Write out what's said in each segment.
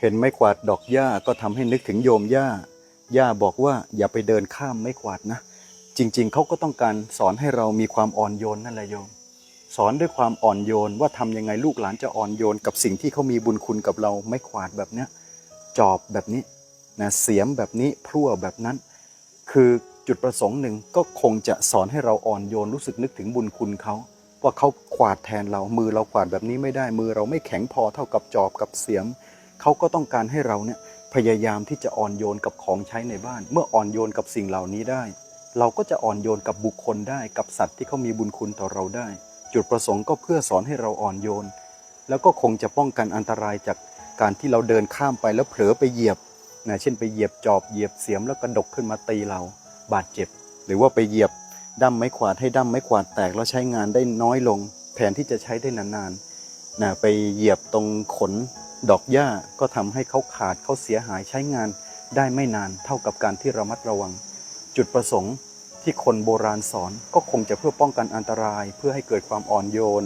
เห็นไม้กวาดดอกหญ้าก็ทำให้นึกถึงโยมย่าย่าบอกว่าอย่าไปเดินข้ามไม้กวาดนะ จริงๆ เขาก็ต้องการสอนให้เรามีความอ่อนโยนนั่นแหละโยม สอนด้วยความอ่อนโยนว่าทำยังไงลูกหลานจะอ่อนโยนกับสิ่งที่เขามีบุญคุณกับเราไม้ขวาดแบบเนี้ยจอบแบบนี้นะเสียมแบบนี้พลั่วแบบนั้น คือจุดประสงค์หนึ่งก็คงจะสอนให้เราอ่อนโยนรู้สึกนึกถึงบุญคุณเขาว่าเขาขวาดแทนเรา มือเราขวาดแบบนี้ไม่ได้ มือเราไม่แข็งพอเท่ากับจอบกับเสียม เขาก็ต้องการให้เราเนี่ยพยายามที่จะอ่อนโยนกับของใช้ในบ้าน เมื่ออ่อนโยนกับสิ่งเหล่านี้ได้ เราก็จะอ่อนโยนกับบุคคลได้กับสัตว์ที่เขามีบุญคุณต่อเราได้ จุดประสงค์ก็เพื่อสอนให้เราอ่อนโยน แล้วก็คงจะป้องกันอันตรายจากการที่เราเดินข้ามไปแล้วเผลอไปเหยียบนะเช่นไปเหยียบจอบเหยียบเสียมแล้วกระดกขึ้นมาตีเราบาดเจ็บ หรือว่าไปเหยียบด้ามไม้ขวาดให้ด้ามไม้ขวาดแตกแล้วใช้งานได้น้อยลง แทนที่จะใช้ได้นานๆนะไปเหยียบตรงขน ดอกหญ้าก็ทำให้เขาขาดเขาเสียหายใช้งานได้ไม่นานเท่ากับการที่ระมัดระวัง จุดประสงค์ที่คนโบราณสอนก็คงจะเพื่อป้องกันอันตราย เพื่อให้เกิดความอ่อนโยน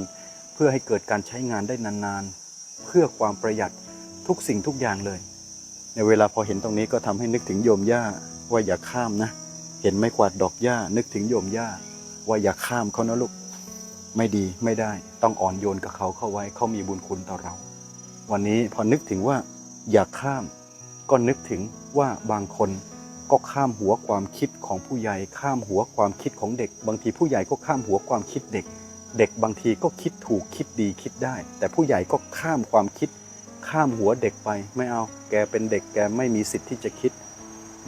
เพื่อให้เกิดการใช้งานได้นานๆ เพื่อความประหยัดทุกสิ่งทุกอย่างเลย ในเวลาพอเห็นตรงนี้ก็ทำให้นึกถึงโยมย่าว่าอย่าข้ามนะ เห็นไม้กวาดดอกหญ้านึกถึงโยมย่าว่าอย่าข้ามเขานะลูกไม่ดีไม่ได้ต้องอ่อนโยนกับเขาเข้าไว้เขามีบุญคุณต่อเรา วันนี้พอนึกถึงว่าอย่าข้าม ก็นึกถึงว่าบางคนก็ข้ามหัวความคิดของผู้ใหญ่ ข้ามหัวความคิดของเด็ก บางทีผู้ใหญ่ก็ข้ามหัวความคิดเด็ก เด็กบางทีก็คิดถูกคิดดีคิดได้ แต่ผู้ใหญ่ก็ข้ามความคิด ข้ามหัวเด็กไปไม่เอา แกเป็นเด็กแกไม่มีสิทธิ์ที่จะคิด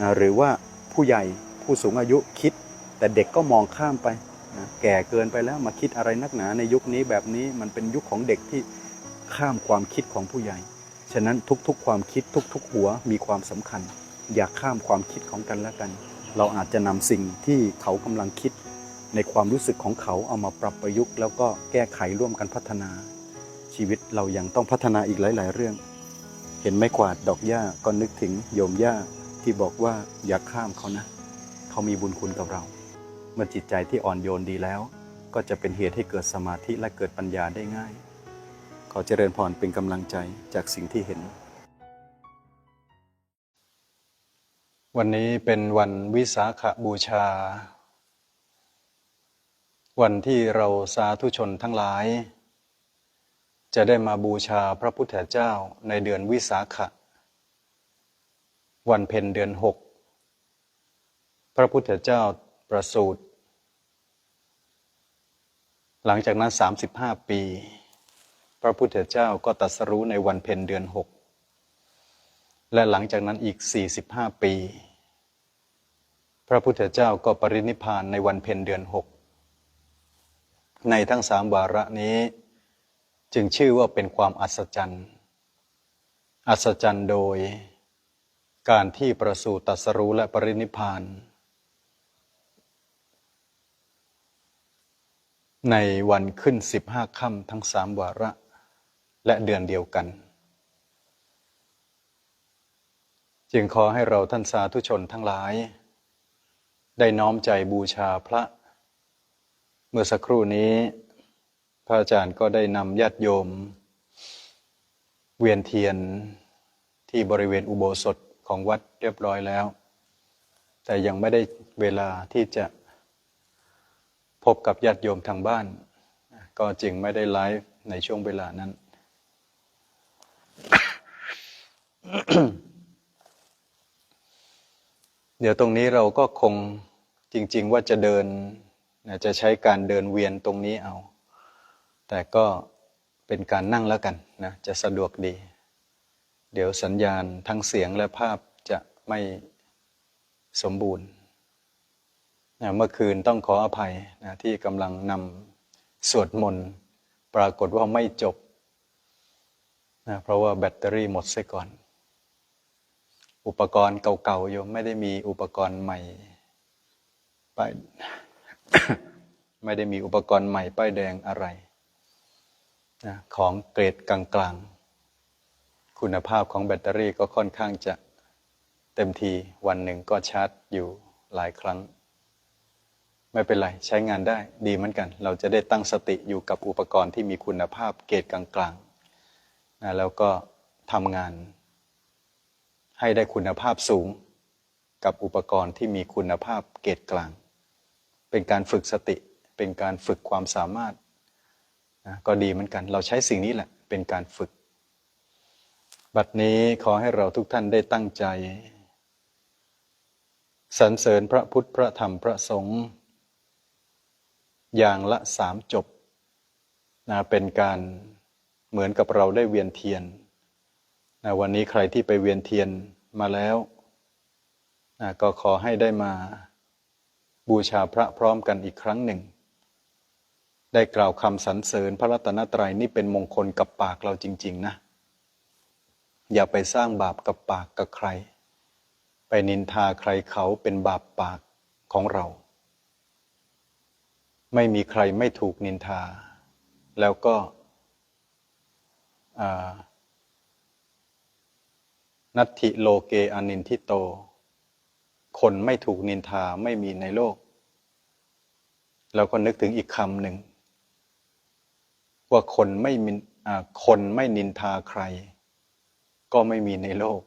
นะหรือว่าผู้ใหญ่ผู้สูงอายุคิด แต่เด็กก็มองข้ามไปนะแก่เกินไปแล้วมาคิดอะไรนักหนาในยุคนี้แบบนี้มันเป็นยุคของเด็กที่ ข้ามความคิดของผู้ใหญ่ ฉะนั้นทุกๆ ความคิดทุก ๆ หัวมีความสำคัญ อย่าข้ามความคิดของกันและกัน เราอาจจะนำสิ่งที่เขากำลังคิด ในความรู้สึกของเขาเอามาปรับประยุกต์ แล้วก็แก้ไขร่วมกันพัฒนา ชีวิตเรายังต้องพัฒนาอีกหลาย ๆ เรื่อง เห็นไม้กวาดดอกหญ้าก็นึกถึงโยมย่าที่บอกว่าอย่าข้ามเขานะ เขามีบุญคุณกับเรา เมื่อจิตใจที่อ่อนโยนดีแล้ว ก็จะเป็นเหตุให้เกิดสมาธิและเกิดปัญญาได้ง่าย อเจริญพรเป็นกำลังใจจากสิ่งที่เห็น วันนี้เป็นวันวิสาขบูชา วันที่เราสาธุชนทั้งหลาย จะได้มาบูชาพระพุทธเจ้าในเดือนวิสาขะ วันเพ็ญเดือนหกพระพุทธเจ้าประสูติหลังจากนั้น 35 ปี ระพุทธเจ้าก็ตรัสรู้ในวันเพ็ญเดือนหกและหลังจากนั้นอีก 45 ปี พระพุทธเจ้าก็ปรินิพานในวันเพ็ญเดือนหกในทั้งสามวาระนี้ จึงชื่อว่าเป็นความอัศจรรย์ อัศจรรย์โดย การที่ประสูติตรัสรู้และปรินิพพาน ในวันขึ้นสิบห้าค่ำทั้งสามวาระ และเดือนเดียวกัน จึงขอให้เราท่านสาธุชนทั้งหลาย ได้น้อมใจบูชาพระ เมื่อสักครู่นี้ พระอาจารย์ก็ได้นำญาติโยม เวียนเทียนที่บริเวณอุโบสถของวัดเรียบร้อยแล้ว แต่ยังไม่ได้เวลาที่จะพบกับญาติโยมทางบ้าน ก็จึงไม่ได้ไลฟ์ในช่วงเวลานั้น เดี๋ยวตรงนี้เราก็คงจริง ๆ ว่าจะเดินจะใช้การเดินเวียนตรงนี้เอา แต่ก็เป็นการนั่งแล้วกันนะจะสะดวกดี เดี๋ยวสัญญาณทั้งเสียงและภาพจะไม่สมบูรณ์นะเมื่อคืนต้องขออภัยนะที่กำลังนำสวดมนต์ปรากฏว่าไม่จบนะเพราะว่าแบตเตอรี่หมดเสียก่อน อุปกรณ์เก่าๆโยมไม่ได้มีอุปกรณ์ใหม่ป้ายไม่ได้มีอุปกรณ์ใหม่ป้ายแดงอะไรนะของเกรดกลางๆ คุณภาพของแบตเตอรี่ก็ค่อนข้างจะเต็มทีวันหนึ่งก็ชาร์จอยู่หลายครั้ง ไม่เป็นไรใช้งานได้ดีเหมือนกัน เราจะได้ตั้งสติอยู่กับอุปกรณ์ที่มีคุณภาพเกรดกลางๆนะแล้วก็ทำงาน ให้ได้คุณภาพสูง กับอุปกรณ์ที่มีคุณภาพเกรดกลาง เป็นการฝึกสติ เป็นการฝึกความสามารถนะก็ดีเหมือนกัน เราใช้สิ่งนี้แหละ เป็นการฝึก บัดนี้ขอให้เราทุกท่านได้ตั้งใจสรรเสริญพระพุทธพระธรรมพระสงฆ์อย่างละสามจบนะเป็นการเหมือนกับเราได้เวียนเทียน นะวันนี้ใครที่ไปเวียนเทียนมาแล้วนะก็ขอให้ได้มาบูชาพระพร้อมกันอีกครั้งหนึ่ง ได้กล่าวคำสรรเสริญพระรัตนตรัยนี่เป็นมงคลกับปากเราจริง ๆ นะ อย่าไปสร้างบาปกับปากกับใคร ไปนินทาใครเขาเป็นบาปปากของเรา ไม่มีใครไม่ถูกนินทา แล้วก็ นัตถิโลเกอนินทิโต คนไม่ถูกนินทาไม่มีในโลก เราก็นึกถึงอีกคำหนึ่ง ว่าคนไม่มินคนไม่นินทาใคร ก็ไม่มีในโลก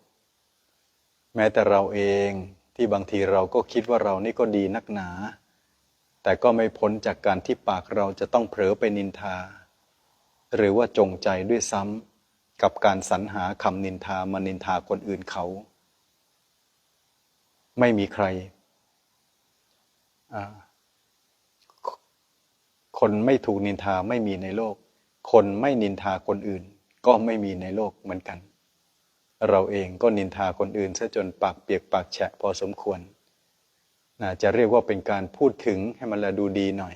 แม้แต่เราเองที่บางทีเราก็คิดว่าเรานี่ก็ดีนักหนา แต่ก็ไม่พ้นจากการที่ปากเราจะต้องเผลอไปนินทา หรือว่าจงใจด้วยซ้ำ กับการสรรหาคำนินทามานินทาคนอื่นเขา ไม่มีใคร คนไม่ถูกนินทาไม่มีในโลก คนไม่นินทาคนอื่น ก็ไม่มีในโลกเหมือนกัน เราเองก็นินทาคนอื่นซะจนปากเปียกปากแฉะพอสมควรนะจะเรียกว่าเป็นการพูดถึงให้มันละดูดีหน่อย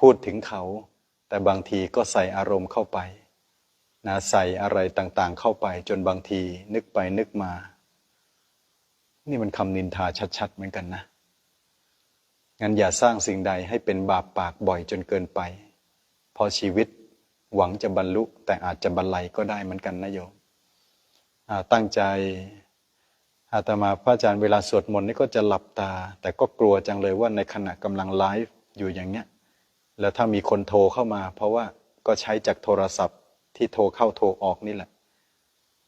พูดถึงเขา แต่บางทีก็ใส่อารมณ์เข้าไป นะใส่อะไรต่างๆ เข้าไปจนบางทีนึกไปนึกมา นี่มันคำนินทาชัดๆ เหมือนกันนะ งั้นอย่าสร้างสิ่งใดให้เป็นบาปปากบ่อยจนเกินไป พอชีวิตหวังจะบรรลุแต่อาจจะบรรลัยก็ได้เหมือนกันนะโยมตั้งใจอาตมาพระอาจารย์เวลาสวดมนต์นี่ก็จะหลับตา แต่ก็กลัวจังเลยว่าในขณะกำลังไลฟ์อยู่อย่างเนี้ยแล้วถ้ามีคนโทรเข้ามา เพราะว่าก็ใช้จากโทรศัพท์ ที่โทรเข้าโทรออกนี่แหละ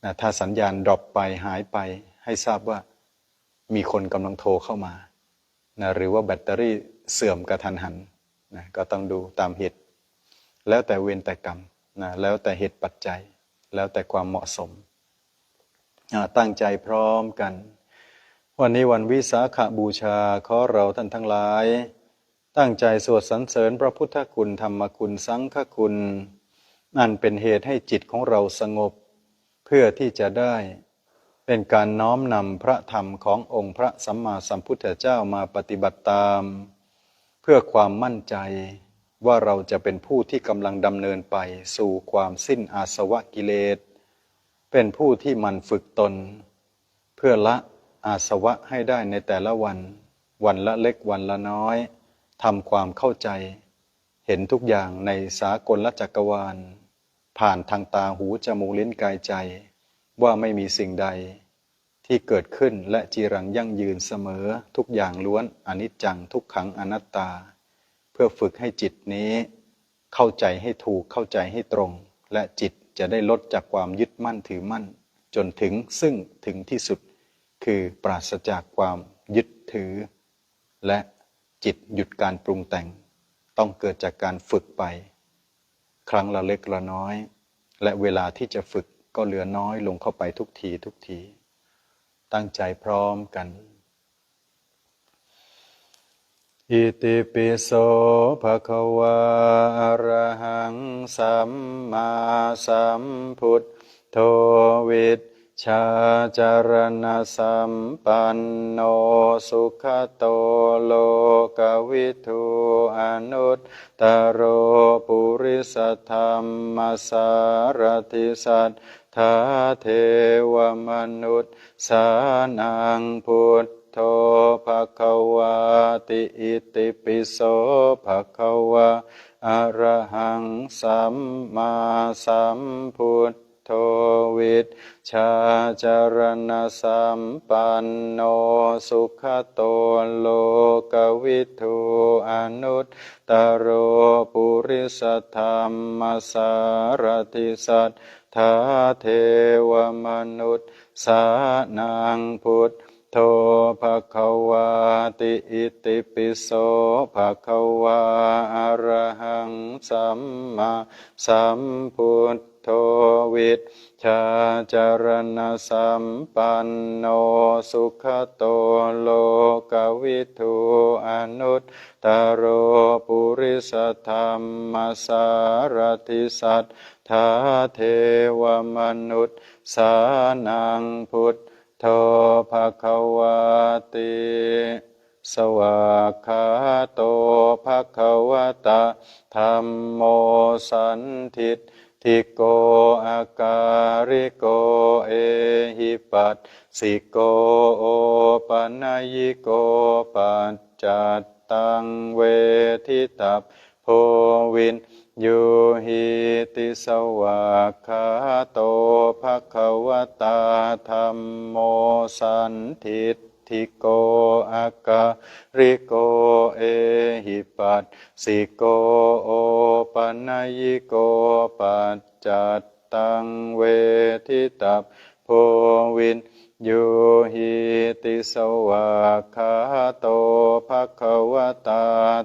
นะถ้าสัญญาณดรอปไปหายไปให้ทราบว่ามีคนกำลังโทรเข้ามานะหรือว่าแบตเตอรี่เสื่อมกระทันหันนะก็ต้องดูตามเหตุ แล้วแต่เวรแต่กรรมนะแล้วแต่เหตุปัจจัย แล้วแต่ความเหมาะสม ตั้งใจพร้อมกัน วันนี้วันวิสาขบูชาขอเราท่านทั้งหลาย ตั้งใจสวดสรรเสริญพระพุทธคุณธรรมคุณสังฆคุณ นั่นเป็นเหตุให้จิตของเราสงบ เพื่อที่จะได้เป็นการน้อมนำพระธรรมขององค์พระสัมมาสัมพุทธเจ้ามาปฏิบัติตาม เพื่อความมั่นใจว่าเราจะเป็นผู้ที่กำลังดำเนินไปสู่ความสิ้นอาสวะกิเลส เป็นผู้ที่มันฝึกตน เพื่อละอาสวะให้ได้ในแต่ละวัน วันละเล็กวันละน้อยทำความเข้าใจ เห็นทุกอย่างในสากลละจักรวาล ผ่านทางตาหูจมูกลิ้นกายใจ ว่าไม่มีสิ่งใด ที่เกิดขึ้นและจีรังยั่งยืนเสมอทุกอย่างล้วนอนิจจังทุกขังอนัตตา เพื่อฝึกให้จิตนี้ เข้าใจให้ถูกเข้าใจให้ตรง และจิตจะได้ลดจากความยึดมั่นถือมั่น จนถึงซึ่งถึงที่สุด คือปราศจากความยึดถือ และจิตหยุดการปรุงแต่ง ต้องเกิดจากการฝึกไป ครั้งละเล็กละน้อย และเวลาที่จะฝึกก็เหลือน้อยลงเข้าไปทุกทีทุกที ตั้งใจพร้อมกันอิติปิโสภะคะวะอะระหังสัมมาสัมพุทโธวิท ชาจารณสัมปันโนสุขโตโลกวิทูอนุตตโรปุริสธรรมสารติสัทธาเทวมนุษย์สานังพุทโธภควาติอิติปิโสภควะอรหังสัมมาสัมพุทธ โธวิชชาจารณสัมปันโนสุขโตโลกวิทูอนุตตโรปุริสธรรมสารติสัทธทาเทวมนุษย์สานางพุทธโธภะคะวาติอิติปิโสภะคะวาอรหังสัมมาสัมพุท โธวิชชาจารณสัมปันโนสุขโตโลกวิทูอนุตตโรปุริสธรรมสารติสัทธาเทวมนุษย์สานังพุทโธภควาติสวากขาโตภควตะธัมโมสันทิฏ ฐิโกอาการิโกเอหิปัสสิโกโอปัญญิโกปัจจัตตังเวทิตัพโพวินยูหิติสวากขาโตภะคะวตาธัมโมสันทิฏ ทิโกอาการิโกเอหิปัสสิโกโอปัญญิโกปัจจัตตังเวทิตัพโพวินยูหิติสวากขาโตภะคะวะตา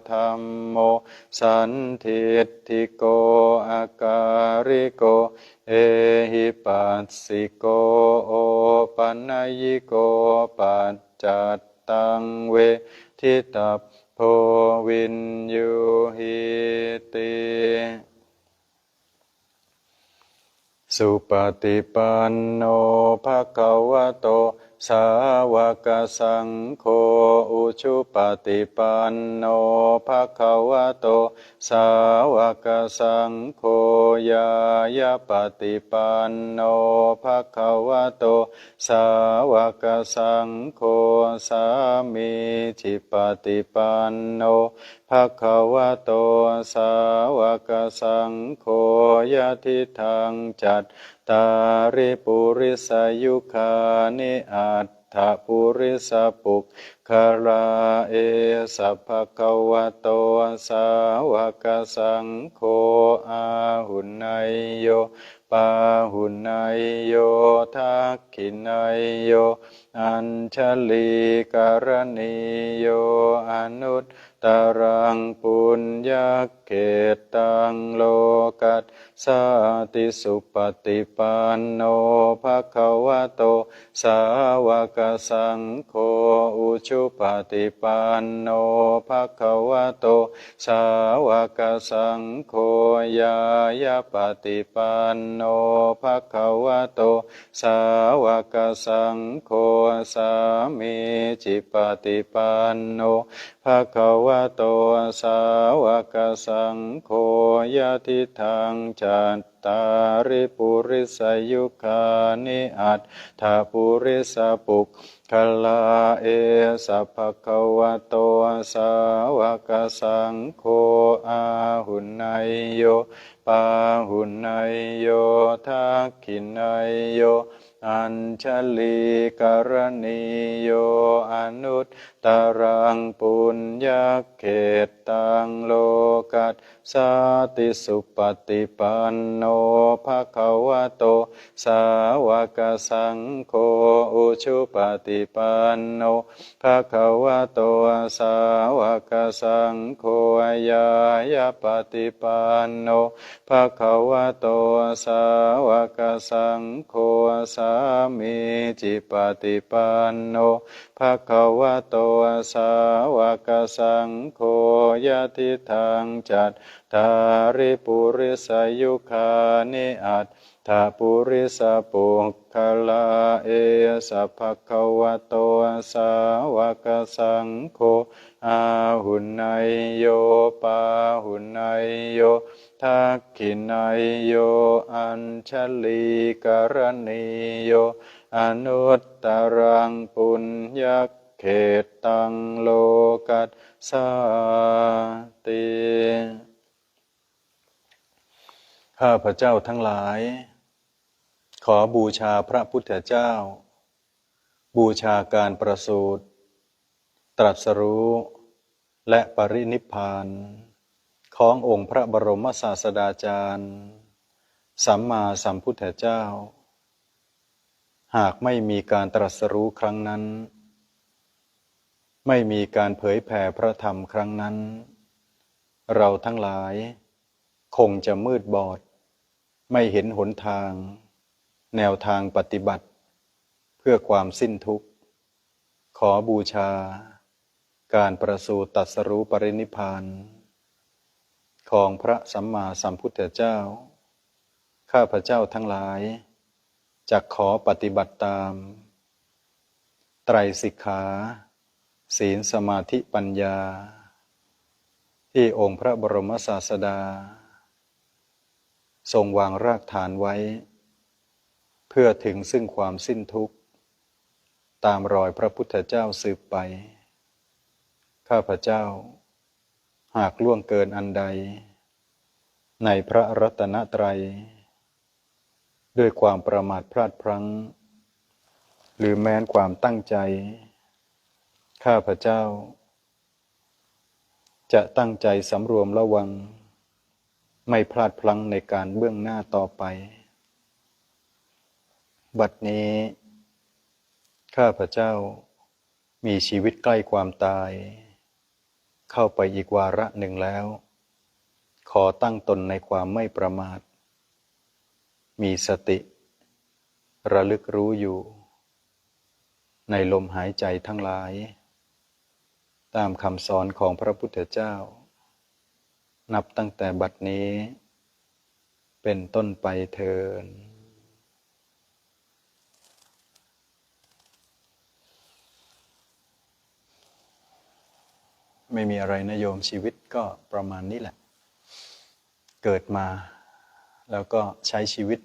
ธัมโมสันทิฏฐิโกอาการิโกเอหิปัสสิโกโอปัญญิโกปัจ จัตตังเวทิตัพโพวินยูหิติสุปฏิปันโนภะคะวะโต สาวกสังโฆอุชุปฏิปันโนภะคะวะโต สาวกสังโฆยายาปฏิปันโนภะคะวะโต สาวกสังโฆสามีจิปฏิปันโน ภะคะวะโตสาวกสังโฆยะทิทังจัตตาริปุริสยุคานิอัตถปุริสปุกคาลาเอสัพพะควะโตสาวกสังโฆอาหุนายโยปาหุนายโยทักขินายโย อัญชลีการณีโยอนุต ตรังปุญญา เกตังโลกัสสาติสุปฏิปันโนภะคะวะโต สาวกสังโฆอุชุปฏิปันโนภะคะวะโต สาวกสังโฆยายาปฏิปันโนภะคะวะโต สาวกสังโฆสามีจิปฏิปันโนภะคะวะโต สาวกสังโฆยะทิทังจัตตาริปุริสยุคานิอัตถาปุริสปุกคลาเอสัพพะคะวะโตสาวกสังโฆอาหุนายโยปาหุนายโยทักขินายโย อัญชลีการณีโยอนุตตรังปุญญเขตตังโลกัสสาติสุปฏิปันโนภะคะวะโต สาวกสังโฆอุชุปฏิปันโนภะคะวะโตสาวกสังโฆยายาปฏิปันโนภะคะวะโตสาวกสังโฆสามิจิปติปันโนภะคะวะโตสาวกสังโฆยะทิทังจัด ตาริปุริสยุคานิอัตถาปุริสปุคคลาเอสัพพะคะวะโตสาวกสังโฆอาหุนายโยปาหุนายโยทักขินายโยอัญชลีกรณีโยอนุตตรังปุญญเขตตังโลกัสสาติ ข้าพระเจ้าทั้งหลาย ขอบูชาพระพุทธเจ้า บูชาการประสูติตรัสรู้และปรินิพพาน ขององค์พระบรมศาสดาจารย์ สัมมาสัมพุทธเจ้า หากไม่มีการตรัสรู้ครั้งนั้น ไม่มีการเผยแผ่พระธรรมครั้งนั้น เราทั้งหลายคงจะมืดบอด ไม่เห็นหนทาง แนวทางปฏิบัติ เพื่อความสิ้นทุกข์ ขอบูชา การประสูติตรัสรู้ปรินิพพาน ของพระสัมมาสัมพุทธเจ้า ข้าพเจ้าทั้งหลายจะขอปฏิบัติตาม ไตรสิกขา ศีลสมาธิปัญญา ที่องค์พระบรมศาสดา ทรงวางรากฐานไว้ เพื่อถึงซึ่งความสิ้นทุกข์ ตามรอยพระพุทธเจ้าสืบไป ข้าพเจ้า หากล่วงเกินอันใด ในพระรัตนตรัย ด้วยความประมาทพลาดพลั้ง หรือแม้นความตั้งใจ ข้าพเจ้า จะตั้งใจสำรวมระวัง ไม่พลาดพลั้งในการเบื้องหน้าต่อไป บัดนี้ ข้าพเจ้ามีชีวิตใกล้ความตาย เข้าไปอีกวาระหนึ่งแล้ว ขอตั้งตนในความไม่ประมาท มีสติ ระลึกรู้อยู่ ในลมหายใจทั้งหลาย ตามคำสอนของพระพุทธเจ้า นับตั้งแต่บัดนี้ เป็นต้นไปเทินไม่มีอะไรนะโยมชีวิตก็ประมาณนี้แหละ เกิดมา แล้วก็ใช้ชีวิต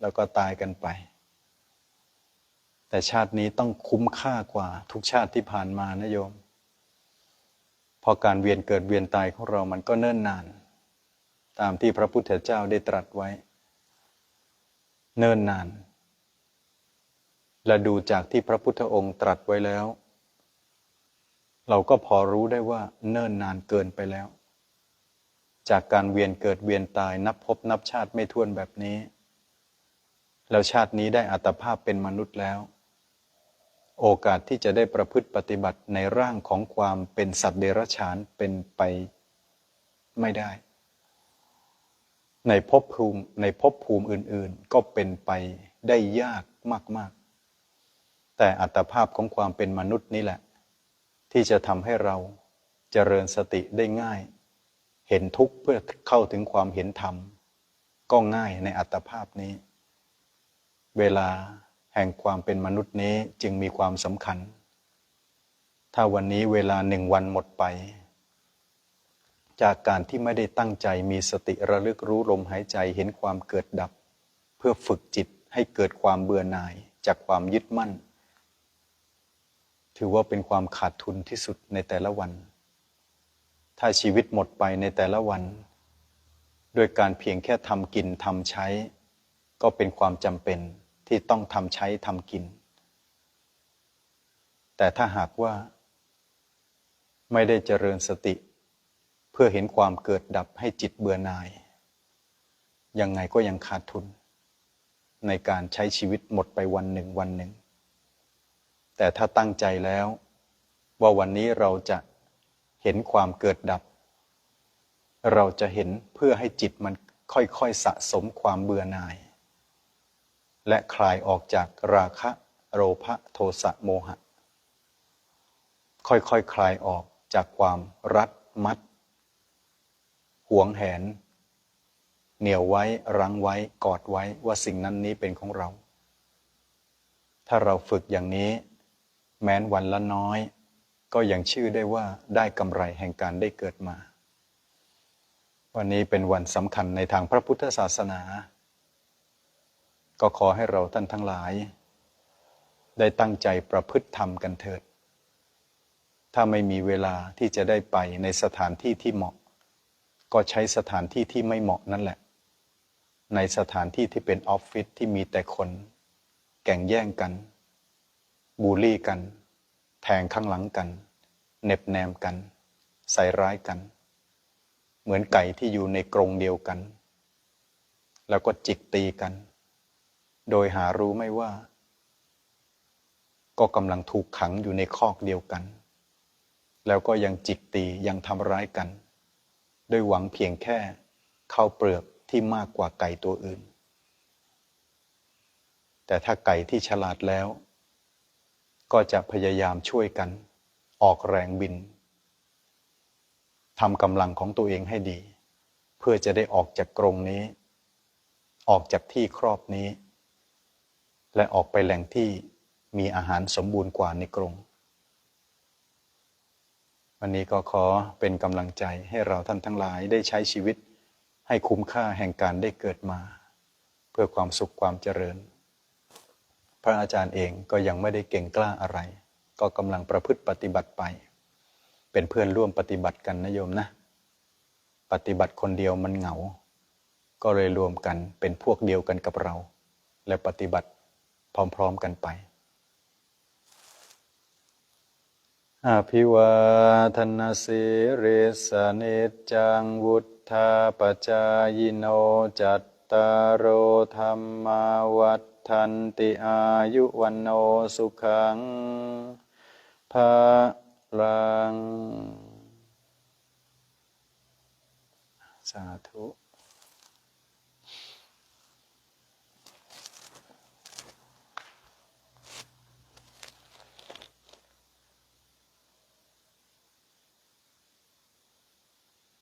แล้วก็ตายกันไป แต่ชาตินี้ต้องคุ้มค่ากว่าทุกชาติที่ผ่านมานะโยม พอการเวียนเกิดเวียนตายของเรามันก็เนิ่นนาน ตามที่พระพุทธเจ้าได้ตรัสไว้ เนิ่นนาน และดูจากที่พระพุทธองค์ตรัสไว้แล้ว เราก็พอรู้ได้ว่าเนิ่นนานเกินไปแล้ว จากการเวียนเกิดเวียนตายนับพบนับชาติไม่ท้วนแบบนี้ แล้วชาตินี้ได้อัตภาพเป็นมนุษย์แล้ว โอกาสที่จะได้ประพฤติปฏิบัติในร่างของความเป็นสัตว์เดรัจฉานเป็นไปไม่ได้ ในภพภูมิในภพภูมิอื่น ๆ ก็เป็นไปได้ยากมาก ๆ แต่อัตภาพของความเป็นมนุษย์นี่แหละ ที่จะทำให้เราเจริญสติได้ง่าย เห็นทุกข์เพื่อเข้าถึงความเห็นธรรม ก็ง่ายในอัตภาพนี้ เวลา แห่งความเป็นมนุษย์นี้จึงมีความสำคัญ ถ้าวันนี้เวลาหนึ่งวันหมดไป จากการที่ไม่ได้ตั้งใจมีสติระลึกรู้ลมหายใจเห็นความเกิดดับ เพื่อฝึกจิตให้เกิดความเบื่อหน่ายจากความยึดมั่น ถือว่าเป็นความขาดทุนที่สุดในแต่ละวัน ถ้าชีวิตหมดไปในแต่ละวัน โดยการเพียงแค่ทำกินทำใช้ ก็เป็นความจำเป็น ที่ต้องทำใช้ทำกิน แต่ถ้าหากว่าไม่ได้เจริญสติ เพื่อเห็นความเกิดดับให้จิตเบื่อหน่าย ยังไงก็ยังขาดทุน ในการใช้ชีวิตหมดไปวันหนึ่งวันหนึ่ง แต่ถ้าตั้งใจแล้ว ว่าวันนี้เราจะเห็นความเกิดดับ เราจะเห็นเพื่อให้จิตมันค่อยๆสะสมความเบื่อหน่าย และคลายออกจากราคะโลภะโทสะโมหะ ค่อยๆคคลายออกจากความรัดมัดหวงแหน เหนี่ยวไว้รั้งไว้กอดไว้ว่าสิ่งนั้นนี้เป็นของเรา ถ้าเราฝึกอย่างนี้ แม้นวันละน้อย ก็ยังชื่อได้ว่าได้กำไรแห่งการได้เกิดมา วันนี้เป็นวันสำคัญในทางพระพุทธศาสนา ก็ขอให้เราท่านทั้งหลาย ได้ตั้งใจประพฤติธรรมกันเถิด ถ้าไม่มีเวลาที่จะได้ไปในสถานที่ที่เหมาะ ก็ใช้สถานที่ที่ไม่เหมาะนั่นแหละ ในสถานที่ที่เป็นออฟฟิศที่มีแต่คน แก่งแย่งกัน บูลลี่กัน แทงข้างหลังกันเหน็บแนมกัน ใส่ร้ายกัน เหมือนไก่ที่อยู่ในกรงเดียวกัน แล้วก็จิกตีกัน โดยหารู้ไม่ว่า ก็กำลังถูกขังอยู่ในคอกเดียวกัน แล้วก็ยังจิกตียังทำร้ายกัน โดยหวังเพียงแค่เข้าเปลือกที่มากกว่าไก่ตัวอื่น แต่ถ้าไก่ที่ฉลาดแล้ว ก็จะพยายามช่วยกัน ออกแรงบินทำกำลังของตัวเองให้ดี เพื่อจะได้ออกจากกรงนี้ ออกจากที่ครอบนี้ และออกไปแหล่งที่มีอาหารสมบูรณ์กว่าในกรงวันนี้ก็ขอเป็นกำลังใจให้เราท่านทั้งหลายได้ใช้ชีวิต ให้คุ้มค่าแห่งการได้เกิดมา เพื่อความสุขความเจริญ พระอาจารย์เองก็ยังไม่ได้เก่งกล้าอะไร ก็กำลังประพฤติปฏิบัติไป เป็นเพื่อนร่วมปฏิบัติกันนะโยมนะ ปฏิบัติคนเดียวมันเหงา ก็เลยรวมกันเป็นพวกเดียวกันกับเรา และปฏิบัติ พร้อม ๆ กันไปอภิวาทนาสิริสนิจังวุธาปจายโนจัตตารโอธรรมาวัฏทันติอายุวันโนสุขังภาลัง สาธุ